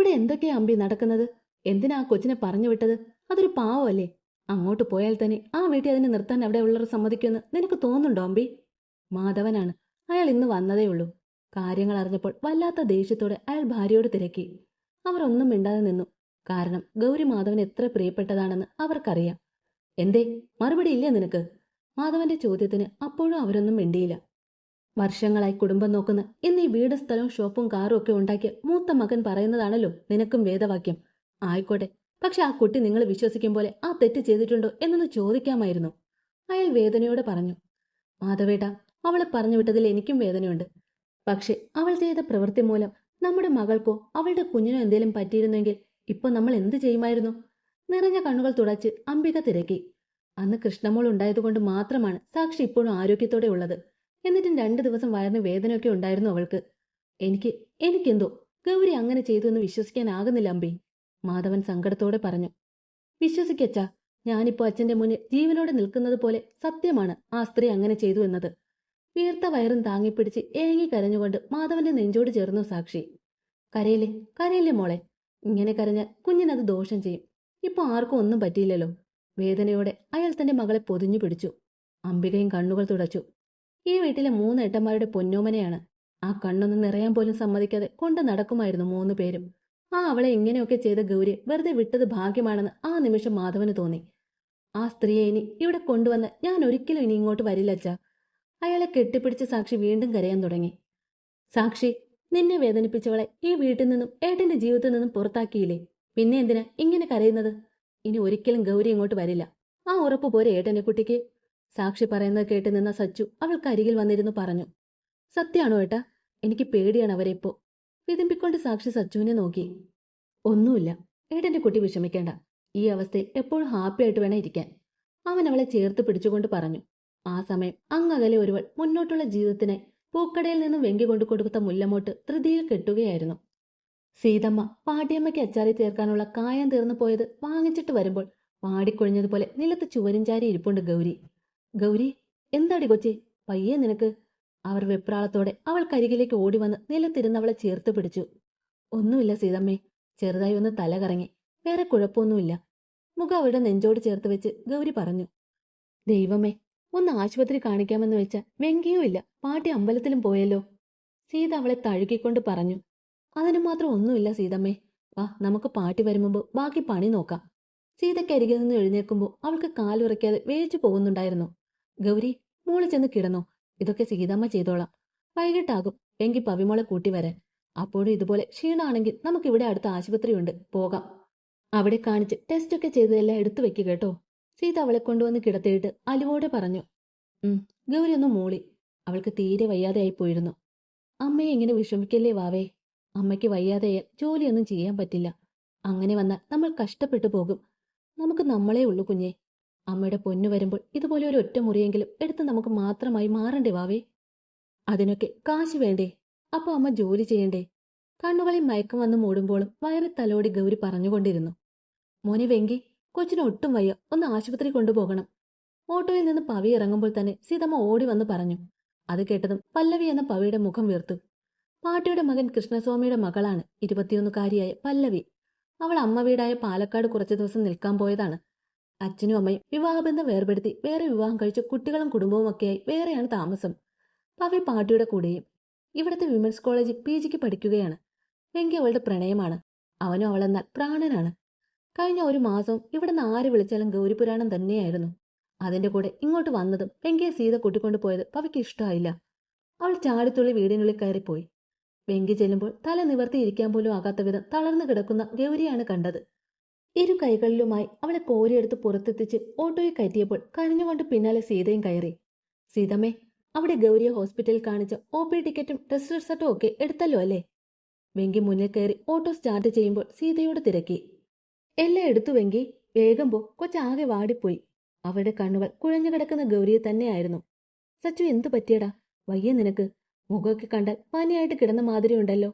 ഇവിടെ എന്തൊക്കെയാ അമ്പി നടക്കുന്നത്? എന്തിനാ കൊച്ചിനെ പറഞ്ഞു വിട്ടത്? അതൊരു പാവമല്ലേ? അങ്ങോട്ട് പോയാൽ തന്നെ ആ വീട്ടിൽ അതിനെ നിർത്താൻ അവിടെ ഉള്ളവർ സമ്മതിക്കുമെന്ന് നിനക്ക് തോന്നുന്നുണ്ടോ അമ്പി? മാധവനാണ്. അയാൾ ഇന്ന് വന്നതേ ഉള്ളൂ. കാര്യങ്ങൾ അറിഞ്ഞപ്പോൾ വല്ലാത്ത ദേഷ്യത്തോടെ അയാൾ ഭാര്യയോട് തിരക്കി. അവർ ഒന്നും മിണ്ടാതെ നിന്നു. കാരണം ഗൗരി മാധവൻ എത്ര പ്രിയപ്പെട്ടതാണെന്ന് അവർക്കറിയാം. എന്തേ? മറുപടി ഇല്ലേ നിനക്ക്? മാധവന്റെ ചോദ്യത്തിന് അപ്പോഴും അവരൊന്നും മിണ്ടിയില്ല. വർഷങ്ങളായി കുടുംബം നോക്കുന്ന എന്നീ വീട് സ്ഥലവും ഷോപ്പും കാറും ഒക്കെ ഉണ്ടാക്കിയ മൂത്ത മകൻ പറയുന്നതാണല്ലോ നിനക്കും വേദവാക്യം. ആയിക്കോട്ടെ. പക്ഷെ ആ കുട്ടി നിങ്ങൾ വിശ്വസിക്കും പോലെ ആ തെറ്റ് ചെയ്തിട്ടുണ്ടോ എന്നൊന്ന് ചോദിക്കാമായിരുന്നു. അയാൾ വേദനയോടെ പറഞ്ഞു മാധവേട്ട അവളെ പറഞ്ഞു വിട്ടതിൽ എനിക്കും വേദനയുണ്ട്. പക്ഷെ അവൾ ചെയ്ത പ്രവൃത്തി മൂലം നമ്മുടെ മകൾക്കോ അവളുടെ കുഞ്ഞിനോ എന്തെങ്കിലും പറ്റിയിരുന്നെങ്കിൽ ഇപ്പൊ നമ്മൾ എന്ത് ചെയ്യുമായിരുന്നു? നിറഞ്ഞ കണ്ണുകൾ തുടച്ച് അംബിക തിരക്കി. അന്ന് കൃഷ്ണമോൾ ഉണ്ടായതുകൊണ്ട് മാത്രമാണ് സാക്ഷി ഇപ്പോഴും ആരോഗ്യത്തോടെ ഉള്ളത്. എന്നിട്ടും രണ്ടു ദിവസം വയറിന് വേദനയൊക്കെ ഉണ്ടായിരുന്നു അവൾക്ക്. എനിക്ക് എനിക്കെന്തോ ഗൗരി അങ്ങനെ ചെയ്തു എന്ന് വിശ്വസിക്കാനാകുന്നില്ല അമ്പി മാധവൻ സങ്കടത്തോടെ പറഞ്ഞു. വിശ്വസിക്കച്ചാ ഞാനിപ്പോ അച്ഛന്റെ മുന്നിൽ ജീവനോടെ നിൽക്കുന്നത് പോലെ സത്യമാണ് ആ സ്ത്രീ അങ്ങനെ ചെയ്തു എന്നത്. വീർത്ത വയറും താങ്ങിപ്പിടിച്ച് ഏങ്ങി കരഞ്ഞുകൊണ്ട് മാധവന്റെ നെഞ്ചോട് ചേർന്നു സാക്ഷി. കരയില്ലേ കരയില്ലേ മോളെ ഇങ്ങനെ കരഞ്ഞാൽ കുഞ്ഞിനത് ദോഷം ചെയ്യും. ഇപ്പൊ ആർക്കും ഒന്നും പറ്റിയില്ലല്ലോ. വേദനയോടെ അയാൾ തന്റെ മകളെ പൊതിഞ്ഞു പിടിച്ചു. അംബികയും കണ്ണുകൾ തുടച്ചു. ഈ വീട്ടിലെ മൂന്ന് ഏട്ടന്മാരുടെ പൊന്നോമനയാണ്. ആ കണ്ണൊന്ന് നിറയാൻ പോലും സമ്മതിക്കാതെ കൊണ്ട് നടക്കുമായിരുന്നു മൂന്ന് പേരും. ആ അവളെ ഇങ്ങനെയൊക്കെ ചെയ്ത ഗൗരി വെറുതെ വിട്ടത് ഭാഗ്യമാണെന്ന് ആ നിമിഷം മാധവന് തോന്നി. ആ സ്ത്രീയെ ഇനി ഇവിടെ കൊണ്ടുവന്ന് ഞാൻ ഒരിക്കലും ഇനി ഇങ്ങോട്ട് വരില്ല അച്ഛാ. അയാളെ കെട്ടിപ്പിടിച്ച് സാക്ഷി വീണ്ടും കരയാൻ തുടങ്ങി. സാക്ഷി നിന്നെ വേദനിപ്പിച്ചവളെ ഈ വീട്ടിൽ നിന്നും ഏട്ടന്റെ ജീവിതത്തിൽ നിന്നും പുറത്താക്കിയില്ലേ? പിന്നെ എന്തിനാ ഇങ്ങനെ കരയുന്നത്? ഇനി ഒരിക്കലും ഗൗരി ഇങ്ങോട്ട് വരില്ല. ആ ഉറപ്പ് പോരെ ഏട്ടന്റെ കുട്ടിക്ക് സാക്ഷി പറയുന്നത് കേട്ട് നിന്ന സച്ചു അവൾക്ക് അരികിൽ വന്നിരുന്നു പറഞ്ഞു. സത്യാണോ ഏട്ടാ? എനിക്ക് പേടിയാണ് അവരെ ഇപ്പോ. വിതിമ്പിക്കൊണ്ട് സാക്ഷി സച്ചുവിനെ നോക്കി. ഒന്നുമില്ല. ഏട്ടന്റെ കുട്ടി വിഷമിക്കേണ്ട. ഈ അവസ്ഥയിൽ എപ്പോഴും ഹാപ്പി ആയിട്ട് വേണം ഇരിക്കാൻ. അവൻ അവളെ ചേർത്ത് പിടിച്ചുകൊണ്ട് പറഞ്ഞു. ആ സമയം അങ്ങകലെ ഒരുവൾ മുന്നോട്ടുള്ള ജീവിതത്തിനായി പൂക്കടയിൽ നിന്നും വെങ്കി കൊണ്ടു കൊടുത്ത മുല്ലമോട്ട് ധൃതിയിൽ കെട്ടുകയായിരുന്നു. സീതമ്മ പാട്ടിയമ്മയ്ക്ക് അച്ചാറി ചേർക്കാനുള്ള കായം തീർന്നു പോയത് വാങ്ങിച്ചിട്ട് വരുമ്പോൾ വാടിക്കൊഴിഞ്ഞതുപോലെ നിലത്ത് ചുവരും ചാരി ഇരിപ്പുണ്ട് ഗൗരി. ഗൗരി എന്താടി കൊച്ചി? പയ്യെ നിനക്ക്. അവർ വെപ്രാളത്തോടെ അവൾ കരികിലേക്ക് ഓടി വന്ന് നിലത്തിരുന്നവളെ ചേർത്ത് പിടിച്ചു. ഒന്നുമില്ല സീതമ്മേ. ചെറുതായി ഒന്ന് തല കറങ്ങി വേറെ കുഴപ്പമൊന്നുമില്ല. മുഖം അവരുടെ നെഞ്ചോട് ചേർത്ത് വെച്ച് ഗൗരി പറഞ്ഞു. ദൈവമേ ഒന്ന് ആശുപത്രി കാണിക്കാമെന്ന് വെച്ച വെങ്കിയോ ഇല്ല. പാട്ടി അമ്പലത്തിലും പോയല്ലോ. സീത അവളെ തഴുകിക്കൊണ്ട് പറഞ്ഞു. അതിനു മാത്രം ഒന്നുമില്ല സീതമ്മേ. വാ നമുക്ക് പാട്ടി വരുമ്പോ ബാക്കി പണി നോക്കാം. സീതയ്ക്കരികിൽ നിന്ന് എഴുന്നേൽക്കുമ്പോൾ അവൾക്ക് കാലുറയ്ക്കാതെ വേച്ചു പോകുന്നുണ്ടായിരുന്നു. ഗൗരി മോൾ ചെന്ന് കിടന്നോ? ഇതൊക്കെ സീതമ്മ ചെയ്തോളാം. വൈകിട്ടാകും. എങ്കിൽ പവിമോളെ കൂട്ടി വരാൻ. അപ്പോഴും ഇതുപോലെ ക്ഷീണമാണെങ്കിൽ നമുക്കിവിടെ അടുത്ത ആശുപത്രിയുണ്ട്. പോകാം. അവിടെ കാണിച്ച് ടെസ്റ്റ് ഒക്കെ ചെയ്തതെല്ലാം എടുത്തു വെക്ക് കേട്ടോ. സീത അവളെ കൊണ്ടുവന്ന് കിടത്തിയിട്ട് അലിവോടെ പറഞ്ഞു. ഉം ഗൗരി ഒന്ന് മൂളി. അവൾക്ക് തീരെ വയ്യാതെയായി പോയിരുന്നു. അമ്മയെ ഇങ്ങനെ വിഷമിക്കല്ലേ വാവേ? അമ്മയ്ക്ക് വയ്യാതെയാൽ ജോലിയൊന്നും ചെയ്യാൻ പറ്റില്ല. അങ്ങനെ വന്നാൽ നമ്മൾ കഷ്ടപ്പെട്ടു പോകും. നമുക്ക് നമ്മളേ ഉള്ളു കുഞ്ഞെ. അമ്മയുടെ പൊന്നു വരുമ്പോൾ ഇതുപോലെ ഒരു ഒറ്റ മുറിയെങ്കിലും എടുത്ത് നമുക്ക് മാത്രമായി മാറണ്ടേ വാവേ? അതിനൊക്കെ കാശ് വേണ്ടേ? അപ്പൊ അമ്മ ജോലി ചെയ്യണ്ടേ? കണ്ണുകളിൽ മയക്കം വന്ന് മൂടുമ്പോഴും വയറി തലോടി ഗൗരി പറഞ്ഞുകൊണ്ടിരുന്നു. മോനെ വെങ്കി കൊച്ചിന് ഒട്ടും വയ്യ. ഒന്ന് ആശുപത്രി കൊണ്ടുപോകണം. ഓട്ടോയിൽ നിന്ന് പവി ഇറങ്ങുമ്പോൾ തന്നെ സീതമ്മ ഓടി വന്ന് പറഞ്ഞു. അത് കേട്ടതും പല്ലവി എന്ന പവിയുടെ മുഖം വീർത്തു. പാട്ടിയുടെ മകൻ കൃഷ്ണസ്വാമിയുടെ മകളാണ് ഇരുപത്തിയൊന്നുകാരിയായ പല്ലവി. അവൾ അമ്മ വീടായ പാലക്കാട് കുറച്ചു ദിവസം നിൽക്കാൻ പോയതാണ്. അച്ഛനും അമ്മയും വിവാഹബന്ധം വേർപെടുത്തി വേറെ വിവാഹം കഴിച്ച് കുട്ടികളും കുടുംബവും ഒക്കെയായി വേറെയാണ് താമസം. പവി പാട്ടിയുടെ കൂടെയും ഇവിടുത്തെ വിമൻസ് കോളേജിൽ പി ജിക്ക് പഠിക്കുകയാണ്. വെങ്കി അവളുടെ പ്രണയമാണ്. അവനും അവളെന്നാൽ പ്രാണനാണ്. കഴിഞ്ഞ ഒരു മാസം ഇവിടുന്ന് ആര് വിളിച്ചാലും ഗൗരിപുരാണം തന്നെയായിരുന്നു. അതിന്റെ കൂടെ ഇങ്ങോട്ട് വന്നതും വെങ്കിയെ സീത കൂട്ടിക്കൊണ്ടു പോയത് പവിക്ക് ഇഷ്ടമായില്ല അവൾ ചാടിത്തുള്ളി വീടിനുള്ളിൽ കയറിപ്പോയി. വെങ്കി ചെല്ലുമ്പോൾ തല നിവർത്തിയിരിക്കാൻ പോലും ആകാത്ത വിധം തളർന്നു കിടക്കുന്ന ഗൗരിയാണ് കണ്ടത്. ഇരു കൈകളിലുമായി അവളെ കോരിയെടുത്ത് പുറത്തെത്തിച്ച് ഓട്ടോയിൽ കയറ്റിയപ്പോൾ കരഞ്ഞുകൊണ്ട് പിന്നാലെ സീതയും കയറി. സീതമ്മേ അവിടെ ഗൗരിയെ ഹോസ്പിറ്റലിൽ കാണിച്ച ഒ പി ടിക്കറ്റും ടെസ്റ്റ് റിസൾട്ടും ഒക്കെ എടുത്തല്ലോ അല്ലേ? വെങ്കി മുന്നിൽ കയറി ഓട്ടോ സ്റ്റാർട്ട് ചെയ്യുമ്പോൾ സീതയോട് തിരക്കി. എല്ലാം എടുത്തു വെങ്കി. വേഗം പോ. കൊച്ചാകെ വാടിപ്പോയി. അവരുടെ കണ്ണുകൾ കുഴഞ്ഞു കിടക്കുന്ന ഗൗരിയെ തന്നെയായിരുന്നു. സച്ചു എന്തു പറ്റിയടാ? വയ്യ നിനക്ക്. മുഖമൊക്കെ കണ്ടാൽ പനിയായിട്ട് കിടന്ന മാതിരി ഉണ്ടല്ലോ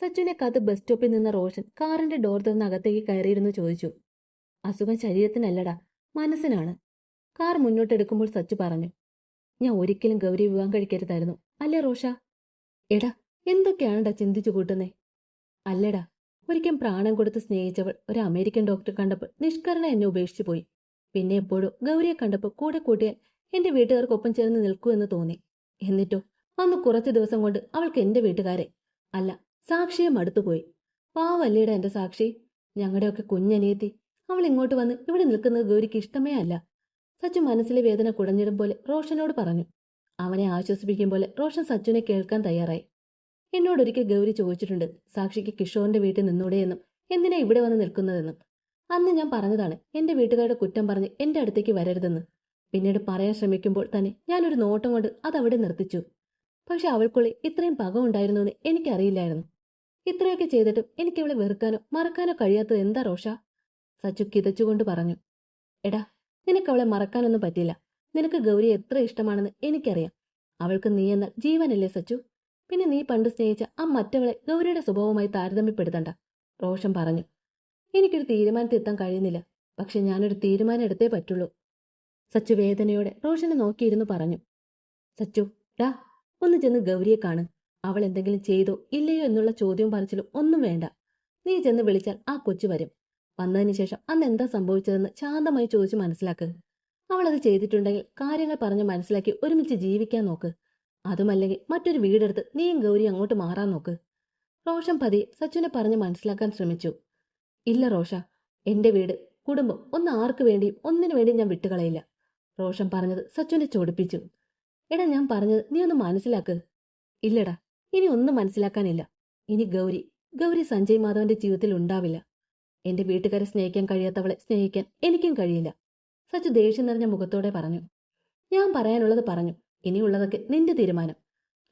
സച്ചുവിനെ കഥ ബസ് സ്റ്റോപ്പിൽ നിന്ന റോഷൻ കാറിന്റെ ഡോർ തുറന്ന് അകത്തേക്ക് കയറിയിരുന്നു ചോദിച്ചു. അസുഖം ശരീരത്തിനല്ലടാ മനസ്സിനാണ്. കാർ മുന്നോട്ടെടുക്കുമ്പോൾ സച്ചു പറഞ്ഞു. ഞാൻ ഒരിക്കലും ഗൗരി വിവാഹം കഴിക്കരുതായിരുന്നു. അല്ലേ റോഷ? എടാ എന്തൊക്കെയാണെടാ ചിന്തിച്ചു കൂട്ടുന്നേ? അല്ലടാ ഒരിക്കൽ പ്രാണം കൊടുത്ത് സ്നേഹിച്ചവൾ ഒരു അമേരിക്കൻ ഡോക്ടറെ കണ്ടപ്പോൾ നിഷ്കരണ എന്നെ ഉപേക്ഷിച്ചു പോയി. പിന്നെ എപ്പോഴും ഗൗരിയെ കണ്ടപ്പോൾ കൂടെ കൂട്ടിയാൽ എന്റെ വീട്ടുകാർക്കൊപ്പം ചേർന്ന് നിൽക്കൂ എന്ന് തോന്നി. എന്നിട്ടോ അന്ന് കുറച്ച് ദിവസം കൊണ്ട് അവൾക്ക് എന്റെ വീട്ടുകാരെ. അല്ല സാക്ഷിയെ മടുത്തുപോയി. പാവല്ലേടാ എന്റെ സാക്ഷി. ഞങ്ങളുടെയൊക്കെ കുഞ്ഞനിയത്തി. അവൾ ഇങ്ങോട്ട് വന്ന് ഇവിടെ നിൽക്കുന്നത് ഗൗരിക്ക് ഇഷ്ടമേ അല്ല. സച്ചു മനസ്സിലെ വേദന കുടഞ്ഞിടും പോലെ റോഷനോട് പറഞ്ഞു. അവനെ ആശ്വസിപ്പിക്കും പോലെ റോഷൻ സച്ചുവിനെ കേൾക്കാൻ തയ്യാറായി. എന്നോടൊരിക്കൽ ഗൗരി ചോദിച്ചിട്ടുണ്ട് സാക്ഷിക്ക് കിഷോറിന്റെ വീട്ടിൽ നിന്നൂടെയെന്നും എന്തിനാ ഇവിടെ വന്ന് നിൽക്കുന്നതെന്നും? അന്ന് ഞാൻ പറഞ്ഞതാണ് എന്റെ വീട്ടുകാരുടെ കുറ്റം പറഞ്ഞ് എന്റെ അടുത്തേക്ക് വരരുതെന്ന്. പിന്നീട് പറയാൻ ശ്രമിക്കുമ്പോൾ തന്നെ ഞാനൊരു നോട്ടം കൊണ്ട് അതവിടെ നിർത്തിച്ചു. പക്ഷെ അവൾക്കുള്ളിൽ ഇത്രയും പകമുണ്ടായിരുന്നു എന്ന് എനിക്കറിയില്ലായിരുന്നു. ഇത്രയൊക്കെ ചെയ്തിട്ടും എനിക്ക് അവളെ വെറുക്കാനോ മറക്കാനോ കഴിയാത്തത് എന്താ റോഷ? സച്ചു കിതച്ചുകൊണ്ട് പറഞ്ഞു. എടാ നിനക്ക് അവളെ മറക്കാനൊന്നും പറ്റില്ല. നിനക്ക് ഗൗരി എത്ര ഇഷ്ടമാണെന്ന് എനിക്കറിയാം. അവൾക്ക് നീ എന്നാൽ ജീവനല്ലേ സച്ചു? പിന്നെ നീ പണ്ട് സ്നേഹിച്ച ആ മറ്റവളെ ഗൗരിയുടെ സ്വഭാവമായി താരതമ്യപ്പെടുത്തണ്ട റോഷൻ പറഞ്ഞു. എനിക്കൊരു തീരുമാനത്തിൽ എത്താൻ കഴിയുന്നില്ല. പക്ഷെ ഞാനൊരു തീരുമാനം എടുത്തേ പറ്റുള്ളൂ. സച്ചു വേദനയോടെ റോഷനെ നോക്കിയിരുന്നു പറഞ്ഞു. സച്ചു ഡാ ഒന്ന് ചെന്ന് ഗൗരിയെ കാണ്. അവൾ എന്തെങ്കിലും ചെയ്തോ ഇല്ലയോ എന്നുള്ള ചോദ്യവും പറച്ചിലും ഒന്നും വേണ്ട. നീ ചെന്ന് വിളിച്ചാൽ ആ കൊച്ചു വരും. വന്നതിന് ശേഷം അന്ന് എന്താ സംഭവിച്ചതെന്ന് ശാന്തമായി ചോദിച്ച് മനസ്സിലാക്ക്. അവൾ അത് ചെയ്തിട്ടുണ്ടെങ്കിൽ കാര്യങ്ങൾ പറഞ്ഞ് മനസ്സിലാക്കി ഒരുമിച്ച് ജീവിക്കാൻ നോക്ക്. അതുമല്ലെങ്കിൽ മറ്റൊരു വീടെടുത്ത് നീയും ഗൗരി അങ്ങോട്ട് മാറാൻ നോക്ക്. റോഷൻ പതി സച്ചുനെ പറഞ്ഞ് മനസ്സിലാക്കാൻ ശ്രമിച്ചു. ഇല്ല റോഷ എന്റെ വീട് കുടുംബം ഒന്ന് ആർക്ക് വേണ്ടിയും ഒന്നിനു വേണ്ടിയും ഞാൻ വിട്ടുകളയില്ല. റോഷൻ പറഞ്ഞത് സച്ചുനെ ചൊടിപ്പിച്ചു. എടാ ഞാൻ പറഞ്ഞത് നീ ഒന്ന് മനസ്സിലാക്ക്. ഇല്ലടാ ഇനി ഒന്നും മനസ്സിലാക്കാനില്ല. ഇനി ഗൗരി ഗൗരി സഞ്ജയ് മാധവന്റെ ജീവിതത്തിൽ ഉണ്ടാവില്ല. എന്റെ വീട്ടുകാരെ സ്നേഹിക്കാൻ കഴിയാത്തവളെ സ്നേഹിക്കാൻ എനിക്കും കഴിയില്ല. സച്ചു ദേഷ്യം നിറഞ്ഞ മുഖത്തോടെ പറഞ്ഞു. ഞാൻ പറയാനുള്ളത് പറഞ്ഞു. ഇനിയുള്ളതൊക്കെ നിന്റെ തീരുമാനം.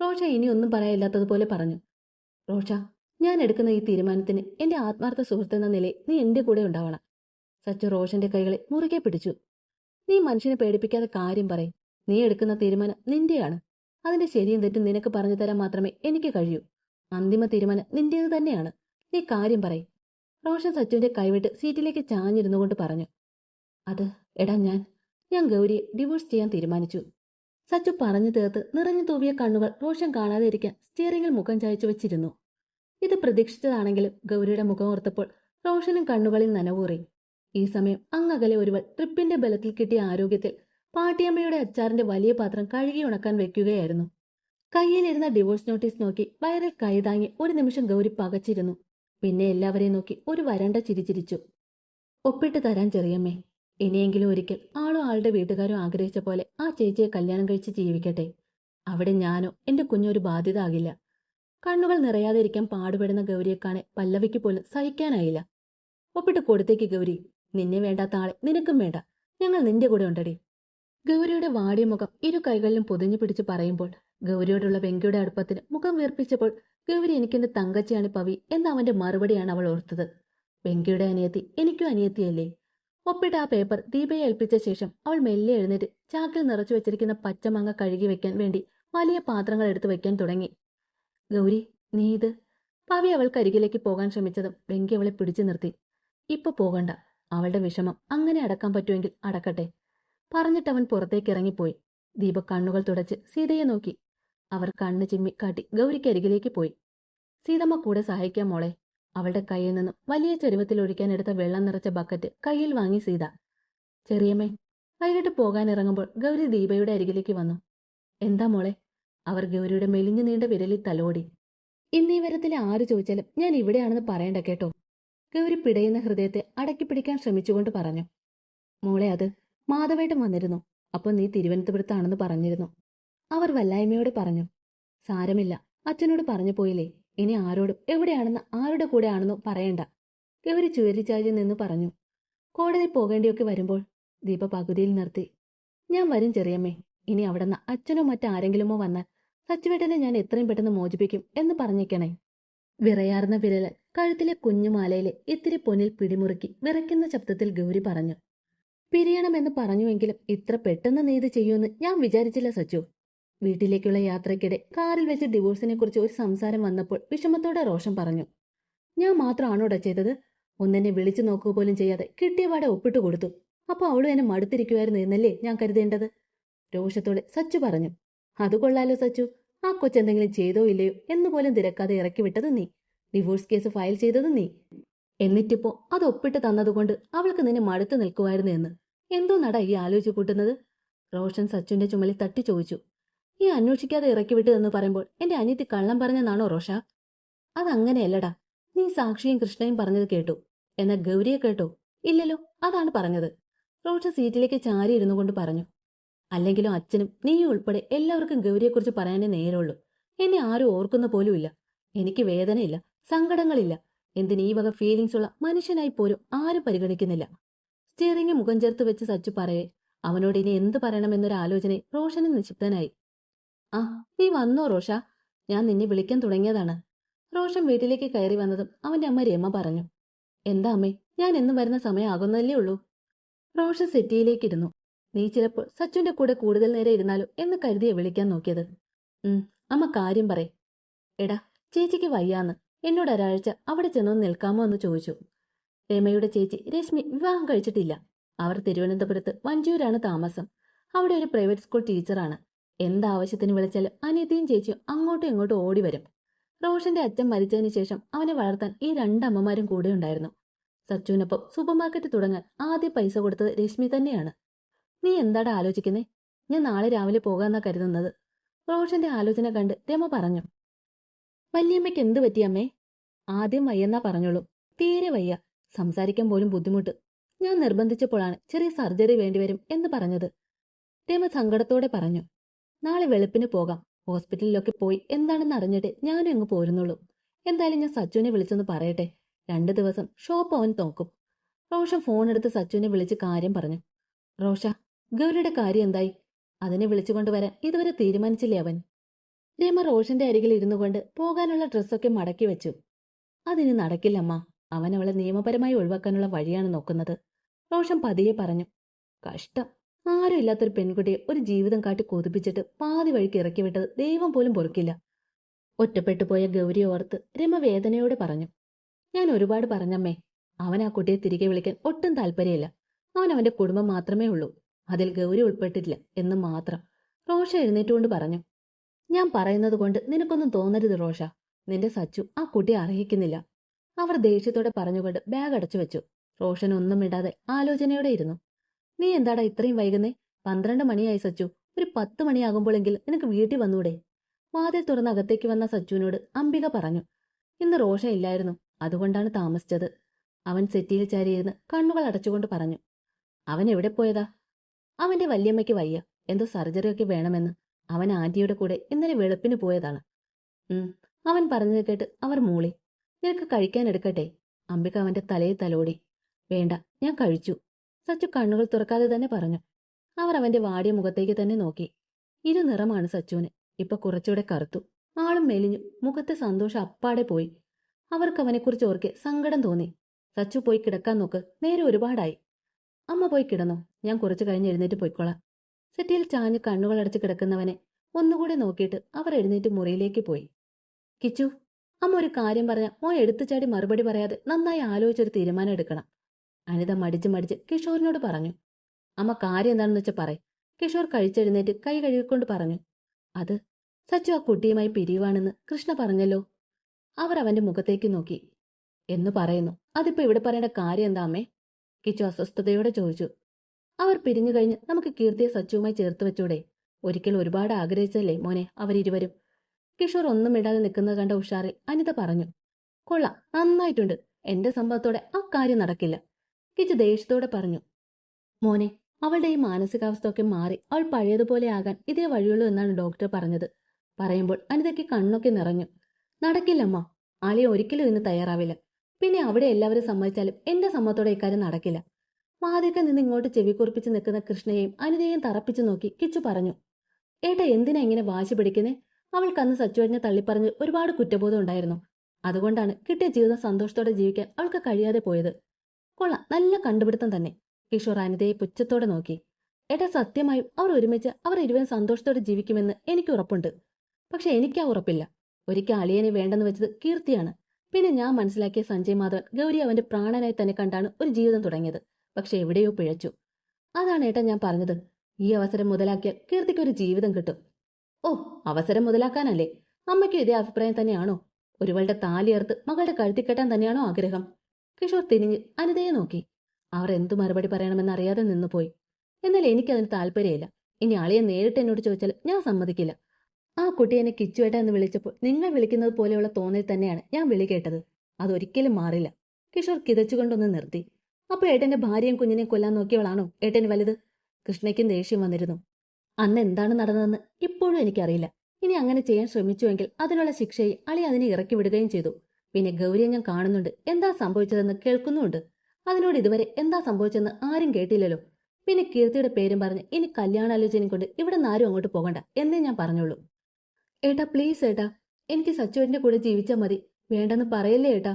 റോഷ ഇനി ഒന്നും പറയാനില്ലാത്തതുപോലെ പറഞ്ഞു. റോഷ ഞാൻ എടുക്കുന്ന ഈ തീരുമാനത്തിന് എന്റെ ആത്മാർത്ഥ സുഹൃത്തെന്ന നിലയിൽ നീ എന്റെ കൂടെ ഉണ്ടാവണം. സച്ചു റോഷന്റെ കൈകളെ മുറുകെ പിടിച്ചു. നീ മനുഷ്യനെ പേടിപ്പിക്കാതെ കാര്യം പറയും. നീ എടുക്കുന്ന തീരുമാനം നിന്റെയാണ്. അതിന്റെ ശരിയും തെറ്റും നിനക്ക് പറഞ്ഞു തരാൻ മാത്രമേ എനിക്ക് കഴിയൂ. അന്തിമ തീരുമാനം നിന്റേത് തന്നെയാണ്. നീ കാര്യം പറയും. റോഷൻ സച്ചുവിന്റെ കൈവിട്ട് സീറ്റിലേക്ക് ചാഞ്ഞിരുന്നു കൊണ്ട് പറഞ്ഞു. അത് എടാ ഞാൻ ഞാൻ ഗൗരിയെ ഡിവോഴ്സ് ചെയ്യാൻ തീരുമാനിച്ചു. സച്ചു പറഞ്ഞു തീർത്ത് നിറഞ്ഞു തൂവിയ കണ്ണുകൾ റോഷൻ കാണാതെ ഇരിക്കാൻ സ്റ്റിയറിംഗിൽ മുഖം ചായച്ചു വെച്ചിരുന്നു. ഇത് പ്രതീക്ഷിച്ചതാണെങ്കിലും ഗൗരിയുടെ മുഖം ഓർത്തപ്പോൾ റോഷനും കണ്ണുകളിൽ നനവൂറി. ഈ സമയം അങ്ങകലെ ഒരുവൾ ട്രിപ്പിന്റെ ബലത്തിൽ കിട്ടിയ ആരോഗ്യത്തിൽ പാട്ടിയമ്മയുടെ അച്ചാറിന്റെ വലിയ പാത്രം കഴുകി ഉണക്കാൻ വെക്കുകയായിരുന്നു. കയ്യിലിരുന്ന ഡിവോഴ്സ് നോട്ടീസ് നോക്കി വയറിൽ കൈതാങ്ങി ഒരു നിമിഷം ഗൗരി പകച്ചിരുന്നു. പിന്നെ എല്ലാവരെയും നോക്കി ഒരു വരണ്ട ചിരിച്ചിരിച്ചു ഒപ്പിട്ട് തരാൻ ചെറിയമ്മേ. ഇനിയെങ്കിലും ഒരിക്കൽ ആളോ ആളുടെ വീട്ടുകാരും ആഗ്രഹിച്ച പോലെ ആ ചേച്ചിയെ കല്യാണം കഴിച്ച് ജീവിക്കട്ടെ. അവിടെ ഞാനോ എന്റെ കുഞ്ഞൊരു ബാധ്യത ആകില്ല കണ്ണുകൾ നിറയാതിരിക്കാൻ പാടുപെടുന്ന ഗൗരിയെ കാണെ പല്ലവിക്ക് പോലും സഹിക്കാനായില്ല. ഒപ്പിട്ട് കൊടുത്തേക്ക് ഗൗരി. നിന്നെ വേണ്ടാത്ത ആളെ നിനക്കും വേണ്ട. ഞങ്ങൾ നിന്റെ കൂടെ ഉണ്ടടി. ഗൗരിയുടെ വാടിയ മുഖം ഇരു കൈകളിലും പൊതിഞ്ഞു പിടിച്ച് പറയുമ്പോൾ ഗൗരിയോടുള്ള വെങ്കിയുടെ അടുപ്പത്തിന് മുഖം വീർപ്പിച്ചപ്പോൾ ഗൗരി എനിക്കെന്റെ തങ്കച്ചിയാണ് പവി എന്ന അവന്റെ മറുപടിയാണ് അവൾ ഓർത്തത്. വെങ്കിയുടെ അനിയത്തി എനിക്കും അനിയത്തിയല്ലേ? ഒപ്പിട്ട് ആ പേപ്പർ ദീപയെ ഏൽപ്പിച്ച ശേഷം അവൾ മെല്ലെ എഴുന്നേറ്റ് ചാക്കിൽ നിറച്ചു വെച്ചിരിക്കുന്ന പച്ചമാങ്ങ കഴുകി വെക്കാൻ വേണ്ടി വലിയ പാത്രങ്ങൾ എടുത്തു വെക്കാൻ തുടങ്ങി. ഗൗരി നീ ഇത്? പവി അവൾക്ക് അരികിലേക്ക് പോകാൻ ശ്രമിച്ചതും വെങ്കി അവളെ പിടിച്ചു നിർത്തി. ഇപ്പൊ പോകണ്ട. അവളുടെ വിഷമം അങ്ങനെ അടക്കാൻ പറ്റുമെങ്കിൽ അടക്കട്ടെ. പറഞ്ഞിട്ട് അവൻ പുറത്തേക്ക് ഇറങ്ങിപ്പോയി. ദീപ കണ്ണുകൾ തുടച്ച് സീതയെ നോക്കി. അവർ കണ്ണ് ചിമ്മി കാട്ടി ഗൗരിക്കരികിലേക്ക് പോയി. സീതമ്മ കൂടെ സഹായിക്കാം മോളെ. അവളുടെ കയ്യിൽ നിന്നും വലിയ ചെരുവത്തിൽ ഒഴിക്കാനെടുത്ത വെള്ളം നിറച്ച ബക്കറ്റ് കയ്യിൽ വാങ്ങി സീത. ചെറിയമ്മേ വൈകിട്ട് പോകാനിറങ്ങുമ്പോൾ ഗൗരി ദീപയുടെ അരികിലേക്ക് വന്നു. എന്താ മോളെ? അവർ ഗൗരിയുടെ മെലിഞ്ഞു നീണ്ട വിരലിൽ തലോടി. ഇന്നീ വരത്തിലെ ആര് ചോദിച്ചാലും ഞാൻ ഇവിടെയാണെന്ന് പറയണ്ട കേട്ടോ. ഗൗരി പിടയുന്ന ഹൃദയത്തെ അടക്കിപ്പിടിക്കാൻ ശ്രമിച്ചുകൊണ്ട് പറഞ്ഞു. മോളെ അത് മാധവേട്ടൻ വന്നിരുന്നു. അപ്പോൾ നീ തിരുവനന്തപുരത്താണെന്ന് പറഞ്ഞിരുന്നു. അവർ വല്ലായ്മയോട് പറഞ്ഞു. സാരമില്ല. അച്ഛനോട് പറഞ്ഞു പോയില്ലേ. ഇനി ആരോടും എവിടെയാണെന്ന് ആരുടെ കൂടെ ആണെന്നോ പറയണ്ട. ഗൗരി ചുവരിച്ചാരി നിന്ന് പറഞ്ഞു. കോടതി പോകേണ്ടിയൊക്കെ വരുമ്പോൾ ദീപ പകുതിയിൽ നിർത്തി. ഞാൻ വരും ചെറിയമ്മേ. ഇനി അവിടുന്ന് അച്ഛനോ മറ്റാരെങ്കിലുമോ വന്നാൽ സച്ചുവേട്ടനെ ഞാൻ എത്രയും പെട്ടെന്ന് മോചിപ്പിക്കും എന്ന് പറഞ്ഞേക്കണേ. വിറയാർന്ന വിരൽ കഴുത്തിലെ കുഞ്ഞുമാലയിലെ ഇത്തിരി പൊന്നിൽ പിടിമുറുക്കി വിറയ്ക്കുന്ന ശബ്ദത്തിൽ ഗൗരി പറഞ്ഞു. പിരിയണമെന്ന് പറഞ്ഞുവെങ്കിലും ഇത്ര പെട്ടെന്ന് നീ ഇത് ചെയ്യുമെന്ന് ഞാൻ വിചാരിച്ചില്ല സച്ചു. വീട്ടിലേക്കുള്ള യാത്രയ്ക്കിടെ കാറിൽ വെച്ച് ഡിവോഴ്സിനെ കുറിച്ച് ഒരു സംസാരം വന്നപ്പോൾ വിഷമത്തോടെ റോഷൻ പറഞ്ഞു ഞാൻ മാത്രമാണോടാ ചെയ്തത്? ഒന്നെന്നെ വിളിച്ചു നോക്കുക പോലും ചെയ്യാതെ കിട്ടിയ പാടെ ഒപ്പിട്ട് കൊടുത്തു. അപ്പോൾ അവളും എന്നെ മടുത്തിരിക്കുമായിരുന്നു എന്നല്ലേ ഞാൻ കരുതേണ്ടത്? രോഷത്തോടെ സച്ചു പറഞ്ഞു അത് കൊള്ളാലോ സച്ചു. ആ കൊച്ചെന്തെങ്കിലും ചെയ്തോ ഇല്ലയോ എന്ന് പോലും തിരക്കാതെ ഇറക്കി വിട്ടത് നീ. ഡിവോഴ്സ് കേസ് ഫയൽ ചെയ്തത് നീ. എന്നിട്ടിപ്പോ അത് ഒപ്പിട്ട് തന്നതുകൊണ്ട് അവൾക്ക് നിന്നെ മടുത്തു നിൽക്കുമായിരുന്നു എന്ന്. എന്തോ നട ഈ ആലോചിച്ച് കൂട്ടുന്നത്? റോഷൻ സച്ചുന്റെ ചുമലി തട്ടി ചോദിച്ചു. ഈ അന്വേഷിക്കാതെ ഇറക്കി വിട്ടു എന്ന് പറയുമ്പോൾ എന്റെ അനിയത്തി കള്ളം പറഞ്ഞെന്നാണോ റോഷ? അതങ്ങനെയല്ലടാ. നീ സാക്ഷിയും കൃഷ്ണയും പറഞ്ഞത് കേട്ടു. എന്നാൽ ഗൗരിയെ കേട്ടോ? ഇല്ലല്ലോ അതാണ് പറഞ്ഞത്. റോഷൻ സീറ്റിലേക്ക് ചാരി ഇരുന്നു കൊണ്ട് പറഞ്ഞു. അല്ലെങ്കിലും അച്ഛനും നീയും ഉൾപ്പെടെ എല്ലാവർക്കും ഗൗരിയെക്കുറിച്ച് പറയാനേ നേരമുള്ളൂ. എന്നെ ആരും ഓർക്കുന്ന പോലുമില്ല. എനിക്ക് വേദനയില്ല സങ്കടങ്ങളില്ല. എന്തിന് ഈ വക ഫീലിങ്സ് ഉള്ള മനുഷ്യനായി പോലും ആരും പരിഗണിക്കുന്നില്ല. സ്റ്റിയറിംഗ് മുഖം ചേർത്ത് വെച്ച് സച്ചു പറയേ അവനോട് ഇനി എന്ത് പറയണമെന്നൊരു ആലോചന റോഷന് നിശബ്ദനായി. ആ നീ വന്നോ റോഷ? ഞാൻ നിന്നെ വിളിക്കാൻ തുടങ്ങിയതാണ്. റോഷൻ വീട്ടിലേക്ക് കയറി വന്നതും അവന്റെ അമ്മ രമ പറഞ്ഞു എന്താ അമ്മേ ഞാൻ എന്നും വരുന്ന സമയമാകുന്നല്ലേ ഉള്ളൂ. റോഷൻ സെറ്റിയിലേക്ക് ഇരുന്നു. നീ ചിലപ്പോൾ സച്ചുവിന്റെ കൂടെ കൂടുതൽ നേരെ ഇരുന്നാലോ എന്ന് കരുതിയെ വിളിക്കാൻ നോക്കിയത്. ഉം അമ്മ കാര്യം പറ എടാ ചേച്ചിക്ക് വയ്യാന്ന്. എന്നോട് ഒരാഴ്ച അവിടെ ചെന്നൊന്ന് നിൽക്കാമോ എന്ന് ചോദിച്ചു. രമയുടെ ചേച്ചി രശ്മി വിവാഹം കഴിച്ചിട്ടില്ല. അവർ തിരുവനന്തപുരത്ത് വഞ്ചൂരാണ് താമസം. അവിടെ ഒരു പ്രൈവറ്റ് സ്കൂൾ ടീച്ചറാണ്. എന്താവശ്യത്തിന് വിളിച്ചാലും അനിയത്തിയും ചേച്ചിയും അങ്ങോട്ടും ഇങ്ങോട്ടും ഓടി വരും റോഷന്റെ അച്ഛൻ മരിച്ചതിന് ശേഷം അവനെ വളർത്താൻ ഈ രണ്ടമ്മമാരും കൂടെ ഉണ്ടായിരുന്നു. സച്ചുവിനൊപ്പം സൂപ്പർ മാർക്കറ്റ് തുടങ്ങാൻ ആദ്യ പൈസ കൊടുത്തത് രശ്മി തന്നെയാണ്. നീ എന്താടാ ആലോചിക്കുന്നേ? ഞാൻ നാളെ രാവിലെ പോകാന്നാ കരുതുന്നത്. റോഷന്റെ ആലോചന കണ്ട് രമ പറഞ്ഞു. വല്യമ്മയ്ക്ക് എന്ത് പറ്റിയമ്മേ ആദ്യം വയ്യെന്നാ പറഞ്ഞോളൂ. തീരെ വയ്യ. സംസാരിക്കാൻ പോലും ബുദ്ധിമുട്ട്. ഞാൻ നിർബന്ധിച്ചപ്പോഴാണ് ചെറിയ സർജറി വേണ്ടിവരും എന്ന് പറഞ്ഞത്. രമ സങ്കടത്തോടെ പറഞ്ഞു. നാളെ വെളുപ്പിന് പോകാം. ഹോസ്പിറ്റലിലൊക്കെ പോയി എന്താണെന്ന് അറിഞ്ഞിട്ട് ഞാനും അങ്ങ് പോരുന്നുള്ളൂ. എന്തായാലും ഞാൻ സച്ചുവിനെ വിളിച്ചൊന്ന് പറയട്ടെ. രണ്ടു ദിവസം ഷോപ്പ് അവൻ നോക്കും. ഫോൺ എടുത്ത് സച്ചുവിനെ വിളിച്ച് കാര്യം പറഞ്ഞു. റോഷ ഗൗരിയുടെ കാര്യം എന്തായി? അതിനെ വിളിച്ചുകൊണ്ട് വരാൻ ഇതുവരെ തീരുമാനിച്ചില്ലേ അവൻ? രമ റോഷന്റെ അരികിൽ ഇരുന്നു കൊണ്ട് പോകാനുള്ള ഡ്രസ്സൊക്കെ മടക്കി വെച്ചു. അതിന് നടക്കില്ലമ്മ. അവൻ അവളെ നിയമപരമായി ഒഴിവാക്കാനുള്ള വഴിയാണ് നോക്കുന്നത്. റോഷൻ പതിയെ പറഞ്ഞു കഷ്ടം. ആരും ഇല്ലാത്തൊരു പെൺകുട്ടിയെ ഒരു ജീവിതം കാട്ടി കൊതിപ്പിച്ചിട്ട് പാതി വഴിക്ക് ഇറക്കി വിട്ടത് ദൈവം പോലും പൊറുക്കില്ല. ഒറ്റപ്പെട്ടു പോയ ഗൗരി ഓർത്ത് രമ വേദനയോടെ പറഞ്ഞു ഞാൻ ഒരുപാട് പറഞ്ഞമ്മേ. അവൻ ആ കുട്ടിയെ തിരികെ വിളിക്കാൻ ഒട്ടും താല്പര്യമില്ല. അവൻ അവന്റെ കുടുംബം മാത്രമേ ഉള്ളൂ. അതിൽ ഗൗരി ഉൾപ്പെട്ടിട്ടില്ല എന്ന് മാത്രം. റോഷ എഴുന്നേറ്റുകൊണ്ട് പറഞ്ഞു ഞാൻ പറയുന്നത് കൊണ്ട് നിനക്കൊന്നും തോന്നരുത് റോഷ. നിന്റെ സച്ചു ആ കുട്ടിയെ അർഹിക്കുന്നില്ല. അവർ ദേഷ്യത്തോടെ പറഞ്ഞുകൊണ്ട് ബാഗ് അടച്ചു വെച്ചു. റോഷൻ ഒന്നും ഇടാതെ ആലോചനയോടെ ഇരുന്നു. നീ എന്താടാ ഇത്രയും വൈകുന്നേ? പന്ത്രണ്ട് മണിയായി സച്ചു. ഒരു പത്ത് മണിയാകുമ്പോഴെങ്കിൽ നിനക്ക് വീട്ടിൽ വന്നൂടെ? വാതിൽ തുറന്ന അകത്തേക്ക് വന്ന സച്ചുവിനോട് അംബിക പറഞ്ഞു. ഇന്ന് റോഷ ഇല്ലായിരുന്നു. അതുകൊണ്ടാണ് താമസിച്ചത്. അവൻ സെറ്റിയിൽ ചാരിയിരുന്ന് കണ്ണുകൾ അടച്ചുകൊണ്ട് പറഞ്ഞു. അവൻ എവിടെ പോയതാ? അവന്റെ വല്യമ്മയ്ക്ക് വയ്യ. എന്തോ സർജറിയൊക്കെ വേണമെന്ന്. അവൻ ആന്റിയുടെ കൂടെ ഇന്നലെ വെളുപ്പിന് പോയതാണ്. അവൻ പറഞ്ഞത് കേട്ട് അവർ മൂളി. നിനക്ക് കഴിക്കാൻ എടുക്കട്ടെ. അംബിക അവന്റെ തലയിൽ തലോടി. വേണ്ട ഞാൻ കഴിച്ചു. സച്ചു കണ്ണുകൾ തുറക്കാതെ തന്നെ പറഞ്ഞു. അവർ അവന്റെ വാടിയ മുഖത്തേക്ക് തന്നെ നോക്കി. ഇരു നിറമാണ് സച്ചുവിന്. ഇപ്പൊ കുറച്ചുകൂടെ കറുത്തു. ആളും മെലിഞ്ഞു. മുഖത്തെ സന്തോഷം അപ്പാടെ പോയി. അവർക്ക് അവനെക്കുറിച്ച് ഓർക്കെ സങ്കടം തോന്നി. സച്ചു പോയി കിടക്കാൻ നോക്ക്. നേരെ ഒരുപാടായി. അമ്മ പോയി കിടന്നോ? ഞാൻ കുറച്ചു കഴിഞ്ഞ് എഴുന്നേറ്റ് പോയിക്കോളാം. സെറ്റിയിൽ ചാഞ്ഞ് കണ്ണുകൾ അടച്ച് കിടക്കുന്നവനെ ഒന്നുകൂടെ നോക്കിയിട്ട് അവർ എഴുന്നേറ്റ് മുറിയിലേക്ക് പോയി. കിച്ചു അമ്മ ഒരു കാര്യം പറഞ്ഞ മോ എടുത്തുചാടി മറുപടി പറയാതെ നന്നായി ആലോചിച്ചൊരു തീരുമാനം എടുക്കണം അനിത മടിച്ച് മടിച്ച് കിഷോറിനോട് പറഞ്ഞു. അമ്മ കാര്യം എന്താണെന്ന് വെച്ചാൽ പറ കിഷോർ കഴിച്ചെഴുന്നേറ്റ് കൈ കഴുകിക്കൊണ്ട് പറഞ്ഞു. അത് സച്ചു ആ കുട്ടിയുമായി പിരിയുവാണെന്ന് കൃഷ്ണ പറഞ്ഞല്ലോ. അവർ അവന്റെ മുഖത്തേക്ക് നോക്കി. എന്ന് പറയുന്നു. അതിപ്പോ ഇവിടെ പറയേണ്ട കാര്യം എന്താ അമ്മേ? കിച്ചു അസ്വസ്ഥതയോടെ ചോദിച്ചു. അവർ പിരിഞ്ഞു കഴിഞ്ഞ് നമുക്ക് കീർത്തിയെ സച്ചുവുമായി ചേർത്ത് വെച്ചൂടെ. ഒരിക്കൽ ഒരുപാട് ആഗ്രഹിച്ചല്ലേ മോനെ അവരിരുവരും. കിഷോർ ഒന്നും ഇടാതെ നിൽക്കുന്നത് കണ്ട ഉഷാറിൽ അനിത പറഞ്ഞു കൊള്ളാം നന്നായിട്ടുണ്ട്. എന്റെ സംഭവത്തോടെ ആ കാര്യം നടക്കില്ല. കിച്ചു ദേഷ്യത്തോടെ പറഞ്ഞു മോനെ അവളുടെ ഈ മാനസികാവസ്ഥ ഒക്കെ മാറി അവൾ പഴയതുപോലെ ആകാൻ ഇതേ വഴിയുള്ളൂ എന്നാണ് ഡോക്ടർ പറഞ്ഞത്. പറയുമ്പോൾ അനിതയ്ക്ക് കണ്ണൊക്കെ നിറഞ്ഞു നടക്കില്ലമ്മ ആളിയെ ഒരിക്കലും ഇന്ന് തയ്യാറാവില്ല. പിന്നെ അവിടെ എല്ലാവരും സമ്മതിച്ചാലും എന്റെ സമ്മതത്തോടെ ഇക്കാര്യം നടക്കില്ല. മാതിക്ക നിന്ന് ഇങ്ങോട്ട് ചെവി കുറിപ്പിച്ച് നിൽക്കുന്ന കൃഷ്ണയെയും അനിതയെയും തറപ്പിച്ചു നോക്കി കിച്ചു പറഞ്ഞു ഏട്ട എന്തിനാ ഇങ്ങനെ വാശി പിടിക്കുന്നേ? അവൾക്ക് അന്ന് സച്ചുവേട്ടനെ തള്ളിപ്പറഞ്ഞ് ഒരുപാട് കുറ്റബോധം ഉണ്ടായിരുന്നു. അതുകൊണ്ടാണ് കിട്ടിയ ജീവിതം സന്തോഷത്തോടെ ജീവിക്കാൻ അവൾക്ക് കഴിയാതെ പോയത്. കൊള്ളാം നല്ല കണ്ടുപിടുത്തം തന്നെ. കിഷോർ അനിതയെ പുച്ഛത്തോടെ നോക്കി. ഏട്ടാ സത്യമായും അവർ ഒരുമിച്ച് അവർ ഇരുവരും സന്തോഷത്തോടെ ജീവിക്കുമെന്ന് എനിക്ക് ഉറപ്പുണ്ട്. പക്ഷെ എനിക്ക് ആ ഉറപ്പില്ല. ഒരിക്കൽ അളിയനെ വേണ്ടെന്ന് വെച്ചത് കീർത്തിയാണ്. പിന്നെ ഞാൻ മനസ്സിലാക്കിയ സഞ്ജയ് മാധവൻ ഗൗരി അവന്റെ പ്രാണനായി തന്നെ കണ്ടാണ് ഒരു ജീവിതം തുടങ്ങിയത്. പക്ഷെ എവിടെയോ പിഴച്ചു. അതാണ് ഏട്ടാ ഞാൻ പറഞ്ഞത്. ഈ അവസരം മുതലാക്കിയാൽ കീർത്തിക്ക് ഒരു ജീവിതം കിട്ടും. ഓ അവസരം മുതലാക്കാനല്ലേ? അമ്മയ്ക്കും ഇതേ അഭിപ്രായം തന്നെയാണോ? ഒരുവളുടെ താലിയർത്ത് മകളുടെ കഴുത്തി കെട്ടാൻ തന്നെയാണോ ആഗ്രഹം? കിഷോർ തിരിഞ്ഞ് അനിതയെ നോക്കി. അവർ എന്തു മറുപടി പറയണമെന്ന് അറിയാതെ നിന്നുപോയി. എന്നാൽ എനിക്കതിന് താല്പര്യമില്ല ഇനി അളിയെ നേരിട്ട് എന്നോട് ചോദിച്ചാൽ ഞാൻ സമ്മതിക്കില്ല. ആ കുട്ടി എന്നെ കിച്ചുവേട്ട എന്ന് വിളിച്ചപ്പോൾ നിങ്ങൾ വിളിക്കുന്നത് പോലെയുള്ള തോന്നൽ തന്നെയാണ് ഞാൻ വിളി കേട്ടത്. അതൊരിക്കലും മാറില്ല. കിഷോർ കിതച്ചുകൊണ്ടൊന്ന് നിർത്തി. അപ്പോൾ ഏട്ടന്റെ ഭാര്യയും കുഞ്ഞിനെയും കൊല്ലാൻ നോക്കിയവളാണോ? ഏട്ടന് വലുത്? കൃഷ്ണയ്ക്കും ദേഷ്യം വന്നിരുന്നു. അന്ന് എന്താണ് നടന്നതെന്ന് ഇപ്പോഴും എനിക്കറിയില്ല. ഇനി അങ്ങനെ ചെയ്യാൻ ശ്രമിച്ചുവെങ്കിൽ അതിനുള്ള ശിക്ഷയെ അളി അതിനെ ഇറക്കി വിടുകയും ചെയ്തു. പിന്നെ ഗൗരിയെ ഞാൻ കാണുന്നുണ്ട്. എന്താ സംഭവിച്ചതെന്ന് കേൾക്കുന്നുണ്ട് അതിനോട് ഇതുവരെ എന്താ സംഭവിച്ചെന്ന് ആരും കേട്ടില്ലല്ലോ. പിന്നെ കീർത്തിയുടെ പേരും പറഞ്ഞ് ഇനി കല്യാണാലോചനയും കൊണ്ട് ഇവിടെ നിന്ന് ആരും അങ്ങോട്ട് പോകണ്ട എന്നേ ഞാൻ പറഞ്ഞുള്ളൂ. ഏട്ടാ പ്ലീസ് ഏട്ടാ. എനിക്ക് സച്ചുവിന്റെ കൂടെ ജീവിച്ചാൽ മതി. വേണ്ടെന്ന് പറയല്ലേ ഏട്ടാ?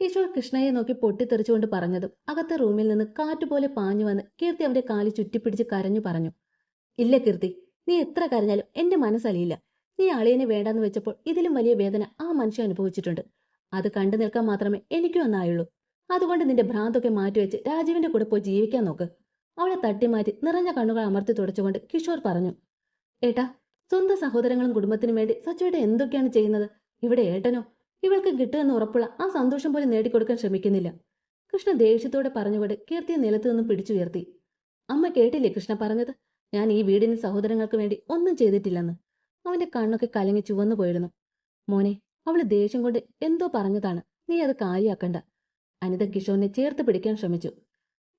ഈശ്വർ കൃഷ്ണയെ നോക്കി പൊട്ടിത്തെറിച്ചുകൊണ്ട് പറഞ്ഞതും അകത്തെ റൂമിൽ നിന്ന് കാറ്റുപോലെ പാഞ്ഞു വന്ന് കീർത്തി അവന്റെ കാലി ചുറ്റിപ്പിടിച്ച് കരഞ്ഞു പറഞ്ഞു ഇല്ല കീർത്തി നീ എത്ര കരഞ്ഞാലും എന്റെ മനസ്സലിയില്ല. നീ അളിയനെ വേണ്ടെന്ന് വെച്ചപ്പോൾ ഇതിലും വലിയ വേദന ആ മനുഷ്യൻ അനുഭവിച്ചിട്ടുണ്ട്. അത് കണ്ടു നിൽക്കാൻ മാത്രമേ എനിക്കും ഒന്നായുള്ളൂ അതുകൊണ്ട് നിന്റെ ഭ്രാന്തൊക്കെ മാറ്റിവെച്ച് രാജീവിന്റെ കൂടെ പോയി ജീവിക്കാൻ നോക്ക്. അവളെ തട്ടിമാറ്റി നിറഞ്ഞ കണ്ണുകൾ അമർത്തി തുടച്ചുകൊണ്ട് കിഷോർ പറഞ്ഞു ഏട്ടാ സ്വന്തം സഹോദരങ്ങളും കുടുംബത്തിനും വേണ്ടി സച്ചുവേട്ട എന്തൊക്കെയാണ് ചെയ്യുന്നത്? ഇവിടെ ഏട്ടനോ ഇവൾക്ക് കിട്ടുമെന്ന് ഉറപ്പുള്ള ആ സന്തോഷം പോലെ നേടിക്കൊടുക്കാൻ ശ്രമിക്കുന്നില്ല. കൃഷ്ണ ദേഷ്യത്തോടെ പറഞ്ഞുകൊണ്ട് കീർത്തിയെ നിലത്തു നിന്നും പിടിച്ചുയർത്തി. അമ്മ കേട്ടില്ലേ കൃഷ്ണ പറഞ്ഞത്? ഞാൻ ഈ വീടിന് സഹോദരങ്ങൾക്ക് വേണ്ടി ഒന്നും ചെയ്തിട്ടില്ലെന്ന്. അവന്റെ കണ്ണൊക്കെ കലങ്ങി ചുവന്നു പോയിരുന്നു. മോനെ അവൾ ദേഷ്യം കൊണ്ട് എന്തോ പറഞ്ഞതാണ്. നീ അത് കാര്യാക്കണ്ട. അനിത കിഷോറിനെ ചേർത്ത് പിടിക്കാൻ ശ്രമിച്ചു.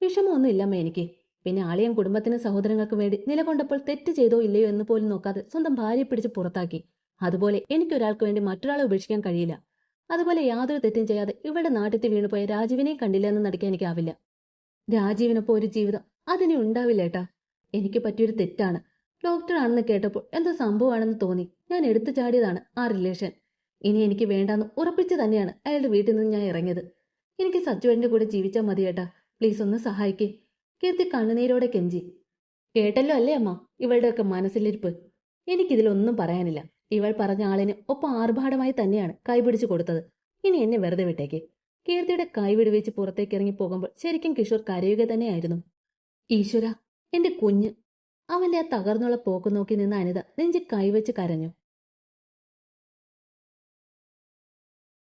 വിഷമമൊന്നും ഇല്ലമ്മ എനിക്ക്. പിന്നെ ആളിയൻ കുടുംബത്തിനും സഹോദരങ്ങൾക്ക് വേണ്ടി നിലകൊണ്ടപ്പോൾ തെറ്റ് ചെയ്തോ ഇല്ലയോ എന്ന് പോലും നോക്കാതെ സ്വന്തം ഭാര്യയെ പിടിച്ച് പുറത്താക്കി. അതുപോലെ എനിക്കൊരാൾക്ക് വേണ്ടി മറ്റൊരാളെ ഉപേക്ഷിക്കാൻ കഴിയില്ല. അതുപോലെ യാതൊരു തെറ്റും ചെയ്യാതെ ഇവിടെ നാട്ടിൽ വീണുപോയ രാജീവിനെ കണ്ടില്ല എന്ന് നടിക്കാൻ എനിക്കാവില്ല രാജീവിനൊപ്പം ഒരു ജീവിതം അതിനെ ഉണ്ടാവില്ല ഏട്ടാ. എനിക്ക് പറ്റിയൊരു തെറ്റാണ്. ഡോക്ടർ ആണെന്ന് കേട്ടപ്പോൾ എന്തോ സംഭവമാണെന്ന് തോന്നി. ഞാൻ എടുത്തു ചാടിയതാണ് ആ റിലേഷൻ ഇനി എനിക്ക് വേണ്ടാന്ന് ഉറപ്പിച്ചു തന്നെയാണ് അയാളുടെ വീട്ടിൽ നിന്ന് ഞാൻ ഇറങ്ങിയത്. എനിക്ക് സച്ചുവേടിന്റെ കൂടെ ജീവിച്ചാൽ മതി ഏട്ടാ. പ്ലീസ് ഒന്ന് സഹായിക്കേ. കീർത്തി കണ്ണുനീരോടെ കെഞ്ചി. കേട്ടല്ലോ അല്ലേ അമ്മ? ഇവളുടെയൊക്കെ മനസ്സിലിരിപ്പ്. എനിക്കിതിലൊന്നും പറയാനില്ല. ഇവൾ പറഞ്ഞ ആളിന് ഒപ്പം ആർഭാടമായി തന്നെയാണ് കൈപിടിച്ചു കൊടുത്തത്. ഇനി എന്നെ വെറുതെ വിട്ടേക്ക്. കീർത്തിയുടെ കൈ വിടുവെച്ച് പുറത്തേക്ക് ഇറങ്ങി പോകുമ്പോൾ ശരിക്കും കിഷോർ കരയുക തന്നെയായിരുന്നു. ഈശ്വര എന്റെ കുഞ്ഞ്. അവന്റെ ആ തകർന്നുള്ള പോക്ക് നോക്കി നിന്ന അനിത നെഞ്ചി കൈവച്ച് കരഞ്ഞു.